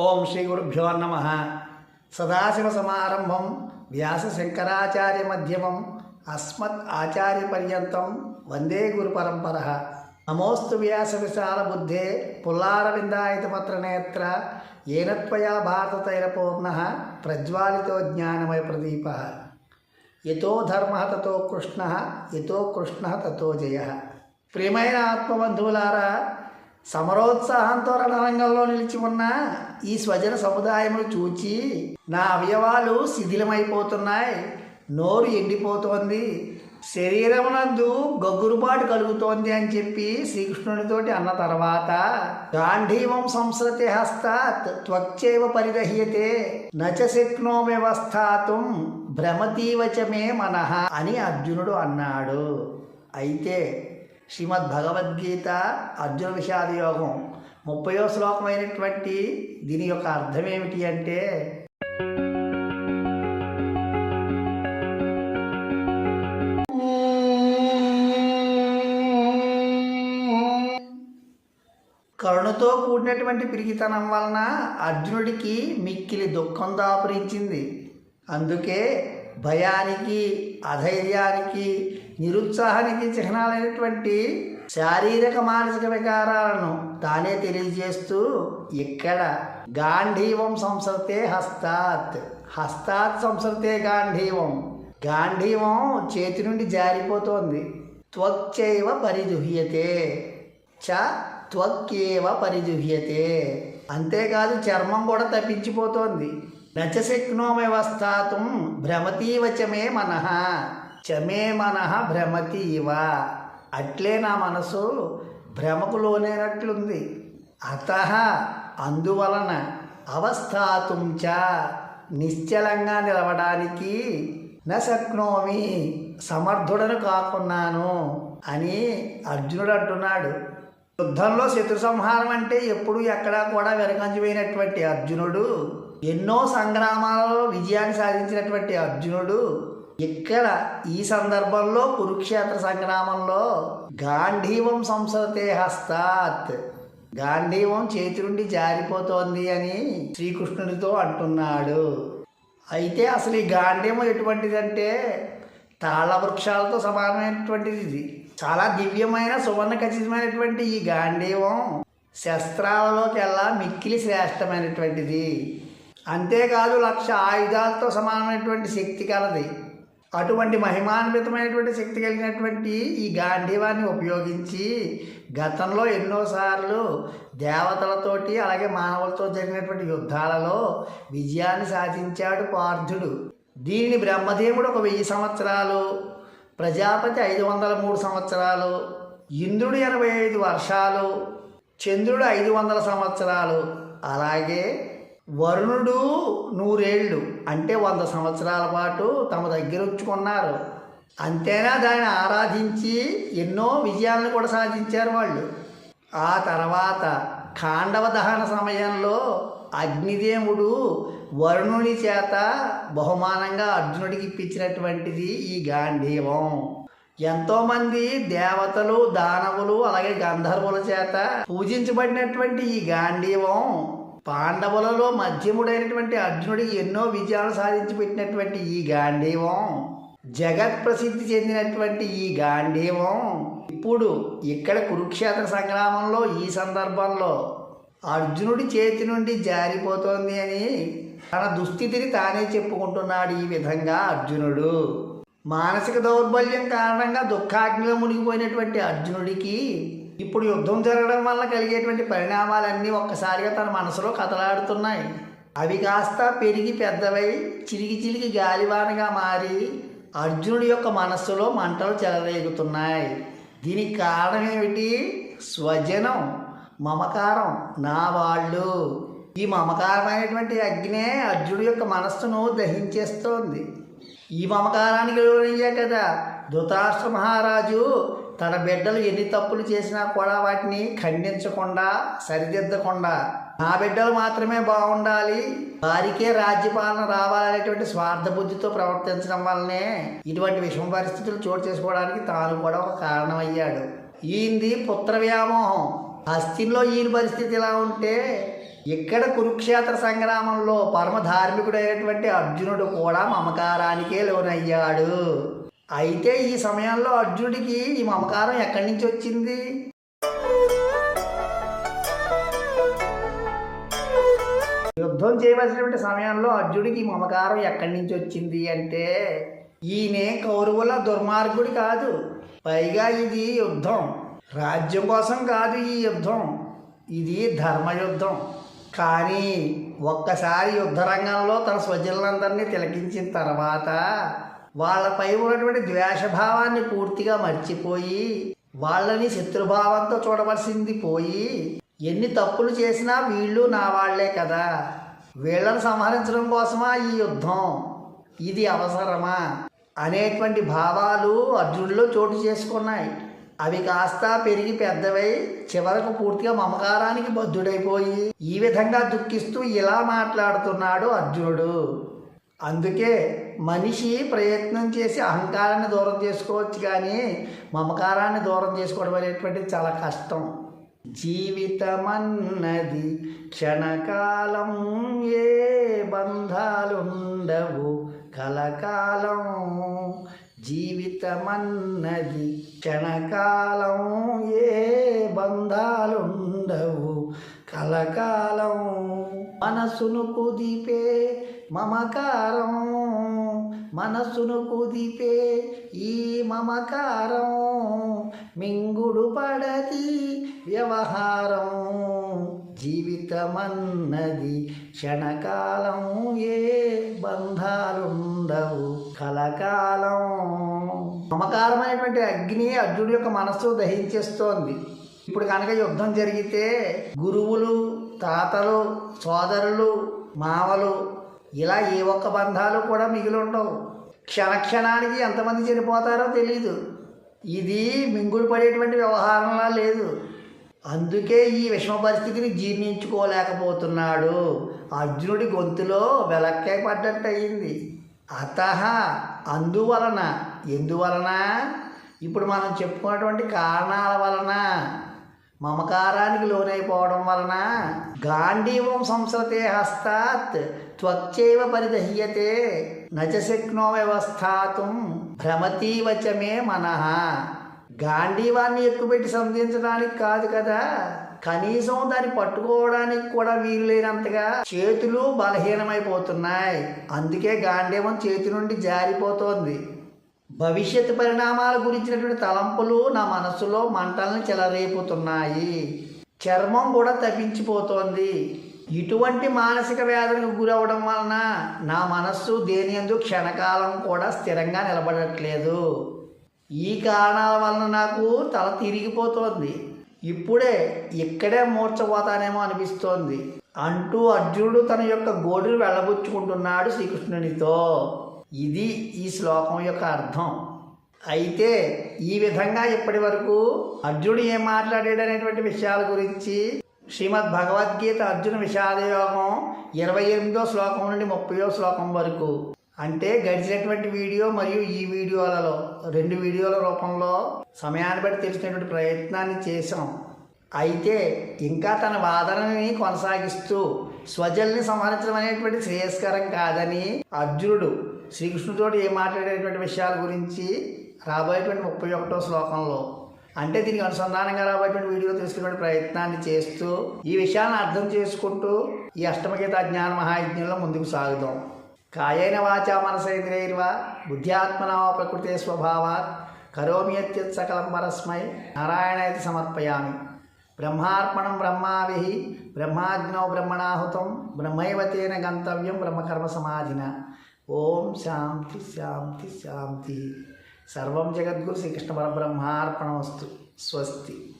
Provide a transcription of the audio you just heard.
ఓం శ్రీ గురుభ్యో నమ సదాశివసమారంభం వ్యాసశంకరాచార్య మధ్యమం అస్మత్ ఆచార్య పర్యంతం వందే గురు పరంపర నమోస్తు వ్యాస విశాల బుద్ధే పుల్లారవిందాయత పత్రనేత్ర ఏనత్వయా భారతతైలపూర్ణ ప్రజ్వాలితో జ్ఞానమయ ప్రదీప యతో ధర్మ తతో కృష్ణ యతో కృష్ణ తతో జయ ప్రియమైన ఆత్మబంధువులారా సమరోత్సాహంతో రణరంగంలో నిలిచి ఉన్న ఈ స్వజన సముదాయమును చూచి నా అవయవాలు శిథిలమైపోతున్నాయి. నోరు ఎండిపోతోంది. శరీరమునందు గగ్గురుబాటు కలుగుతోంది అని చెప్పి శ్రీకృష్ణునితోటి అన్న తర్వాత గాంధీవం సంస్రతే హస్తాత్ త్వక్చేవ పరిదహ్యతే నచ శక్నో వ్యవస్థాతం భ్రమతీవచమే మనహ అని అర్జునుడు అన్నాడు. అయితే శ్రీమద్ భగవద్గీత అర్జున విషాద యోగం ముప్పయో శ్లోకమైనటువంటి దీని యొక్క అర్థం ఏమిటి అంటే కరుణతో కూడినటువంటి పిరిగితనం వలన అర్జునుడికి మిక్కిలి దుఃఖం దాపురించింది. అందుకే భయానికి అధైర్యానికి నిరుత్సాహానికి చిహ్నాలైనటువంటి శారీరక మానసిక వికారాలను తానే తెలియజేస్తూ ఇక్కడ గాంధీవం సంసర్తే హస్తాత్. హస్తాత్ సంసర్తే గాంధీవం. గాంధీవం చేతి నుండి జారిపోతోంది. త్వక్చైవ పరిదుహ్యతే. చ త్వక్కేవ పరిజుహ్యతే అంతేకాదు చర్మం కూడా తప్పించిపోతోంది. నచశక్నో భ్రమతీవ చమే మనః. చమే మనః భ్రమతీవ. అట్లే నా మనసు భ్రమకు లోనైనట్లుంది. అత అందువలన అవస్థాతుం చ నిశ్చలంగా నిలవడానికి న శక్నోమి సమర్థుడను కాకున్నాను అని అర్జునుడు అంటున్నాడు. యుద్ధంలో శత్రు సంహారం అంటే ఎప్పుడు ఎక్కడా కూడా వెనకంచిపోయినటువంటి అర్జునుడు ఎన్నో సంగ్రామాలలో విజయాన్ని సాధించినటువంటి అర్జునుడు ఇక్కడ ఈ సందర్భంలో కురుక్షేత్ర సంగ్రామంలో గాంధీవం సంసరతే హస్తాత్ గాంధీవం చేతి నుండి జారిపోతోంది అని శ్రీకృష్ణుడితో అంటున్నాడు. అయితే అసలు ఈ గాంధీవం ఎటువంటిదంటే తాళ వృక్షాలతో సమానమైనటువంటిది ఇది. చాలా దివ్యమైన సువర్ణ ఖచ్చితమైనటువంటి ఈ గాంధీవం శస్త్రాలలోకెల్లా మిక్కిలి శ్రేష్టమైనటువంటిది. అంతేకాదు లక్ష ఆయుధాలతో సమానమైనటువంటి శక్తి కలది. అటువంటి మహిమాన్వితమైనటువంటి శక్తి కలిగినటువంటి ఈ గాంధీవాన్ని ఉపయోగించి గతంలో ఎన్నోసార్లు దేవతలతోటి అలాగే మానవులతో జరిగినటువంటి యుద్ధాలలో విజయాన్ని సాధించాడు పార్థుడు. దీనిని బ్రహ్మదేవుడు ఒక వెయ్యి సంవత్సరాలు ప్రజాపతి ఐదు వందల మూడు సంవత్సరాలు ఇంద్రుడు ఎనభై ఐదు వర్షాలు చంద్రుడు ఐదు వందల సంవత్సరాలు. అలాగే వరుణుడు నూరేళ్ళు అంటే వంద సంవత్సరాల పాటు తమ దగ్గర ఉంచుకున్నారు అంతేనా? దాన్ని ఆరాధించి ఎన్నో విజయాలను కూడా సాధించారు వాళ్ళు. ఆ తర్వాత ఖాండవ దహన సమయంలో అగ్నిదేవుడు వరుణుని చేత బహుమానంగా అర్జునుడికి ఇప్పించినటువంటిది ఈ గాంధీవం. ఎంతోమంది దేవతలు దానవులు అలాగే గంధర్వుల చేత పూజించబడినటువంటి ఈ గాంధీవం పాండవులలో మధ్యముడైనటువంటి అర్జునుడికి ఎన్నో విజయాలు సాధించి పెట్టినటువంటి ఈ గాంధీవం. జగత్ ప్రసిద్ధి చెందినటువంటి ఈ గాంధీవం ఇప్పుడు ఇక్కడ కురుక్షేత్ర సంగ్రామంలో ఈ సందర్భంలో అర్జునుడి చేతి నుండి జారిపోతోంది అని తన దుస్థితిని తానే చెప్పుకుంటున్నాడు ఈ విధంగా అర్జునుడు. మానసిక దౌర్బల్యం కారణంగా దుఃఖాగ్నిలో మునిగిపోయినటువంటి అర్జునుడికి ఇప్పుడు యుద్ధం జరగడం వల్ల కలిగేటువంటి పరిణామాలన్నీ ఒక్కసారిగా తన మనసులో కదలాడుతున్నాయి. అవి కాస్త పెరిగి పెద్దవై చిలికి చిలికి గాలివానగా మారి అర్జునుడి యొక్క మనస్సులో మంటలు చెలరేగుతున్నాయి. దీనికి కారణం ఏమిటి? స్వజనం మమకారం నా వాళ్ళు. ఈ మమకారమైనటువంటి అగ్నే అర్జునుడి యొక్క మనస్సును దహించేస్తోంది. ఈ మమకారానికి లోనయ్యే కదా ధృతరాష్ట్ర మహారాజు తన బిడ్డలు ఎన్ని తప్పులు చేసినా కూడా వాటిని ఖండించకుండా సరిదిద్దకుండా నా బిడ్డలు మాత్రమే బాగుండాలి. వారికే రాజ్యపాలన రావాలనేటువంటి స్వార్థ బుద్ధితో ప్రవర్తించడం వల్లనే ఇటువంటి విషమ పరిస్థితులు చోటు చేసుకోవడానికి తాను కూడా ఒక కారణమయ్యాడు. ఈంది పుత్ర వ్యామోహం. హస్తిలో ఈయన పరిస్థితి ఇలా ఉంటే ఇక్కడ కురుక్షేత్ర సంగ్రామంలో పరమ ధార్మికుడైనటువంటి అర్జునుడు కూడా మమకారానికే లోనయ్యాడు. అయితే ఈ సమయంలో అర్జునుడికి ఈ మమకారం ఎక్కడి నుంచి వచ్చింది? యుద్ధం చేయవలసినటువంటి సమయంలో అర్జునుడికి ఈ మమకారం ఎక్కడి నుంచి వచ్చింది అంటే ఈయనే కౌరవుల దుర్మార్గుడు కాదు. పైగా ఇది యుద్ధం. రాజ్యం కోసం కాదు ఈ యుద్ధం. ఇది ధర్మయుద్ధం. కానీ ఒక్కసారి యుద్ధ రంగంలో తన స్వజనులందరినీ తిలకించిన తర్వాత వాళ్ళపై ఉన్నటువంటి ద్వేషభావాన్ని పూర్తిగా మర్చిపోయి వాళ్ళని శత్రుభావంతో చూడవలసింది పోయి ఎన్ని తప్పులు చేసినా వీళ్ళు నా వాళ్ళే కదా. వీళ్ళను సంహరించడం కోసమా ఈ యుద్ధం? ఇది అవసరమా? అనేటువంటి భావాలు అర్జునుడిలో చోటు చేసుకున్నాయి. అవి కాస్త పెరిగి పెద్దవై చివరకు పూర్తిగా మమకారానికి బద్ధుడైపోయి ఈ విధంగా దుఃఖిస్తూ ఇలా మాట్లాడుతున్నాడు అర్జునుడు. అందుకే మనిషి ప్రయత్నం చేసి అహంకారాన్ని దూరం చేసుకోవచ్చు కానీ మమకారాన్ని దూరం చేసుకోవడం అనేటువంటిది చాలా కష్టం. జీవితమన్నది క్షణకాలం ఏ బంధాలుండవు కలకాలం. జీవితమన్నది క్షణకాలం ఏ బంధాలుండవు కలకాలం. మనసును కుదిపే మమకారం. మనసును కుదిపే ఈ మమకారం. మింగుడు పడది వ్యవహారం. జీవితమన్నది క్షణకాలం. ఏ బంధాలుండవు కలకాలం. మమకారమైనటువంటి అగ్ని అర్జునుడి యొక్క మనస్సు దహించేస్తోంది. ఇప్పుడు కనుక యుద్ధం జరిగితే గురువులు తాతలు సోదరులు మావలు ఇలా ఏ ఒక్క బంధాలు కూడా మిగిలి ఉండవు. క్షణక్షణానికి ఎంతమంది చనిపోతారో తెలీదు. ఇది మింగుడు పడేటువంటి వ్యవహారంలా లేదు. అందుకే ఈ విషమ పరిస్థితిని జీర్ణించుకోలేకపోతున్నాడు. అర్జునుడి గొంతులో వెలక్కే పడ్డట్టు అయింది అత అందువలన ఎందువలన? ఇప్పుడు మనం చెప్పుకున్నటువంటి కారణాల వలన మమకారానికి లోనైపోవడం వలన గాంధీవం సంస్రతే హస్తాత్ త్వక్చైవ పరిదహ్యతే నచశక్నో వ్యవస్థాతం భ్రమతీవచ మనః. గాంధీవాన్ని ఎక్కుపెట్టి సంధించడానికి కాదు కదా కనీసం దాన్ని పట్టుకోవడానికి కూడా వీలు లేనంతగా చేతులు బలహీనమైపోతున్నాయి. అందుకే గాంధీవం చేతి నుండి జారిపోతోంది. భవిష్యత్ పరిణామాల గురించినటువంటి తలంపులు నా మనస్సులో మంటల్ని చెలరేపుతున్నాయి. చర్మం కూడా తప్పించిపోతోంది. ఇటువంటి మానసిక వేదనకు గురవడం వలన నా మనస్సు దేని ఎందు క్షణకాలం కూడా స్థిరంగా నిలబడట్లేదు. ఈ కారణాల వలన నాకు తల తిరిగిపోతోంది. ఇప్పుడే ఇక్కడే మూర్చపోతానేమో అనిపిస్తోంది. అంటూ అర్జునుడు తన యొక్క గోడును వెళ్ళబుచ్చుకుంటున్నాడు శ్రీకృష్ణునితో. ఇది ఈ శ్లోకం యొక్క అర్థం. అయితే ఈ విధంగా ఇప్పటి వరకు అర్జునుడు ఏం మాట్లాడాడు అనేటువంటి విషయాల గురించి? శ్రీమద్ భగవద్గీత అర్జున విషాదయోగం ఇరవై ఎనిమిదో శ్లోకం నుండి ముప్పయో శ్లోకం వరకు. అంటే గడిచినటువంటి వీడియో మరియు ఈ వీడియోలలో రెండు వీడియోల రూపంలో సమయాన్ని బట్టి తెలిసినటువంటి ప్రయత్నాన్ని చేశాం. అయితే ఇంకా తన వాదనని కొనసాగిస్తూ స్వజల్ని సంహరించడం అనేటువంటి శ్రేయస్కరం కాదని అర్జునుడు శ్రీకృష్ణుతోటి ఏం మాట్లాడేటువంటి విషయాల గురించి రాబోయేటువంటి ముప్పై ఒకటో శ్లోకంలో. అంటే దీనికి అనుసంధానంగా రాబోయేటువంటి వీడియో తీసుకునే ప్రయత్నాన్ని చేస్తూ ఈ విషయాన్ని అర్థం చేసుకుంటూ ఈ అష్టమగీత జ్ఞాన మహాయజ్ఞంలో ముందుకు సాగుదాం. కాయైన వాచ మనసేంద్రియర్వ బుద్ధ్యాత్మనామ ప్రకృతి స్వభావాత్ కరోమి సకలం పరస్మై. నారాయణ సమర్పయామి. బ్రహ్మార్పణం బ్రహ్మావిహి బ్రహ్మాగ్నౌ బ్రహ్మణాహుతం బ్రహ్మైవతేన గంతవ్యం బ్రహ్మకర్మ సమాధిన ఓం శాంతి శాంతి శాంతి. సర్వం జగద్గురు శ్రీకృష్ణ పరబ్రహ్మార్పణమస్తు. స్వస్తి.